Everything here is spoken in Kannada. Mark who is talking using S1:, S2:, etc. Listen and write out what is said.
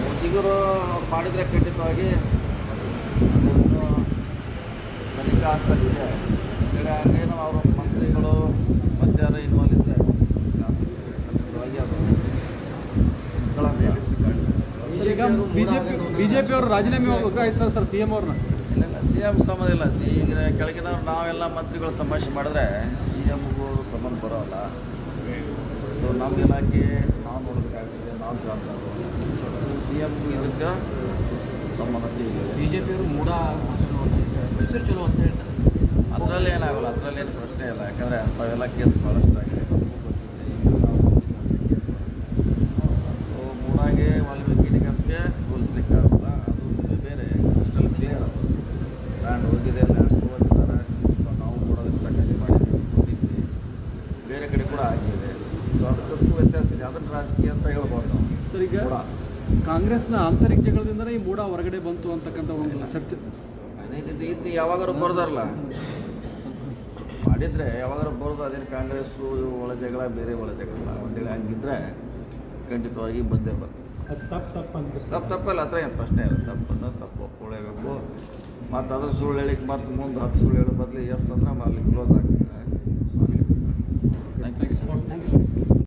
S1: ಮೋದಿಗರು ಮಾಡಿದರೆ ಖಂಡಿತವಾಗಿ ಅದನ್ನು ತನಿಖಾ ಈ ಕಡೆ ಹಂಗೇನು ಅವರ ಮಂತ್ರಿಗಳು ಮತ್ತೆ ಯಾರು ಇನ್ವಾಲ್ವ್ ಇದ್ದರೆ ಖಂಡಿತವಾಗಿ ಅದು
S2: ಬಿಜೆಪಿ ಬಿಜೆಪಿ ಅವರು ರಾಜೀನಾಮೆ ಒಗ್ಗಾಯಿಸ್ತಾರೆ ಸರ್ ಸಿ ಎಂ ಅವ್ರನ್ನ.
S1: ಇಲ್ಲ ಇಲ್ಲ ಸಿ ಎಂ ಸಂಬಂಧ ಇಲ್ಲ. ಸಿ ಈಗ ಕೆಳಗಿನವ್ರು ನಾವೆಲ್ಲ ಮಂತ್ರಿಗಳು ಸಮಾವೇಶ ಮಾಡಿದ್ರೆ ಸಿ ಎಮ್ಗೂ ಸಂಬಂಧ ಸೊ ನಮ್ಮ ಇಲಾಖೆ ನಾವು ನೋಡಬೇಕಾಗ್ತದೆ ನಾವು ಜವಾಬ್ದಾರರು ಸಿ ಎಂ ಇದಕ್ಕೆ ಸಂಬಂಧ ಇಲ್ಲ
S3: ಜೆ ಅವರು ಮೂಡ ಮೈಸೂರು ಚಲೋ ಅಂತ ಹೇಳ್ತಾರೆ.
S1: ಅದರಲ್ಲಿ ಏನಾಗಲ್ಲ ಅದರಲ್ಲಿ ಏನು ಪ್ರಶ್ನೆ ಇಲ್ಲ. ಯಾಕಂದರೆ ಅಂಥವೆಲ್ಲ ಕೇಸ್ ಭಾಳಷ್ಟು ಆಗಿದೆ. ಸೊ ಮೂಡಾಗೆ ವಾಲ್ಮೀಕಿ ನಿಗಮಕ್ಕೆ ಹೋಲಿಸ್ಲಿಕ್ಕೆ ಆಗಲ್ಲ ಅದು ಬೇರೆ ಅಷ್ಟಲ್ಲಿ ಕ್ಲಿಯರ್ ಅದು ಲ್ಯಾಂಡ್ ಹೋಗಿದೆ ಹೋಗಿದ್ದಾರೆ ಸೊ ನಾವು ಕೂಡ ಅದಕ್ಕೆ ಕೊಟ್ಟಿದ್ವಿ ಬೇರೆ ಕಡೆ ಕೂಡ ಆಗಿದೆ ಅದಕ್ಕೂ ವ್ಯತ್ಯಾಸ ಇದೆ. ಅದನ್ನು ರಾಜಕೀಯ ಅಂತ ಹೇಳ್ಬೋದು ನಾವು.
S2: ಸರ್ ಈಗ ಕಾಂಗ್ರೆಸ್ನ ಆಂತರಿಕ ಜಗಳದಿಂದಲೇ ಈ ಮೂಡ ಹೊರಗಡೆ ಬಂತು ಅಂತಕ್ಕಂಥ ಒಂದು ಚರ್ಚೆ.
S1: ಇದು ಯಾವಾಗಾರು ಬರ್ದಾರಲ್ಲ? ಮಾಡಿದರೆ ಯಾವಾಗಾರು ಬರೋದು ಅದೇನು ಕಾಂಗ್ರೆಸ್ಸು ಒಳ ಜಗಳ ಬೇರೆ ಒಳ ಜಗಳ. ಒಂದೇಳೆ ಹಂಗಿದ್ರೆ ಖಂಡಿತವಾಗಿ ಬಂದೇ ಬರ್ತದೆ ತಪ್ಪು ತಪ್ಪಲ್ಲ ಹತ್ರ ಏನು ಪ್ರಶ್ನೆ ಇಲ್ಲ. ತಪ್ಪನ್ನು ತಪ್ಪು ಒಪ್ಕೊಳ್ಳೇಬೇಕು ಮತ್ತು ಅದ್ರ ಸುಳ್ಳು ಹೇಳಿಕ್ಕೆ ಮತ್ತೆ ಮುಂದೆ ಹತ್ತು ಸುಳ್ಳು ಹೇಳೋ ಬದಲು ಎಸ್ ಅಂದ್ರೆ ಅಲ್ಲಿ ಕ್ಲೋಸ್ ಆಗ್ತದೆ.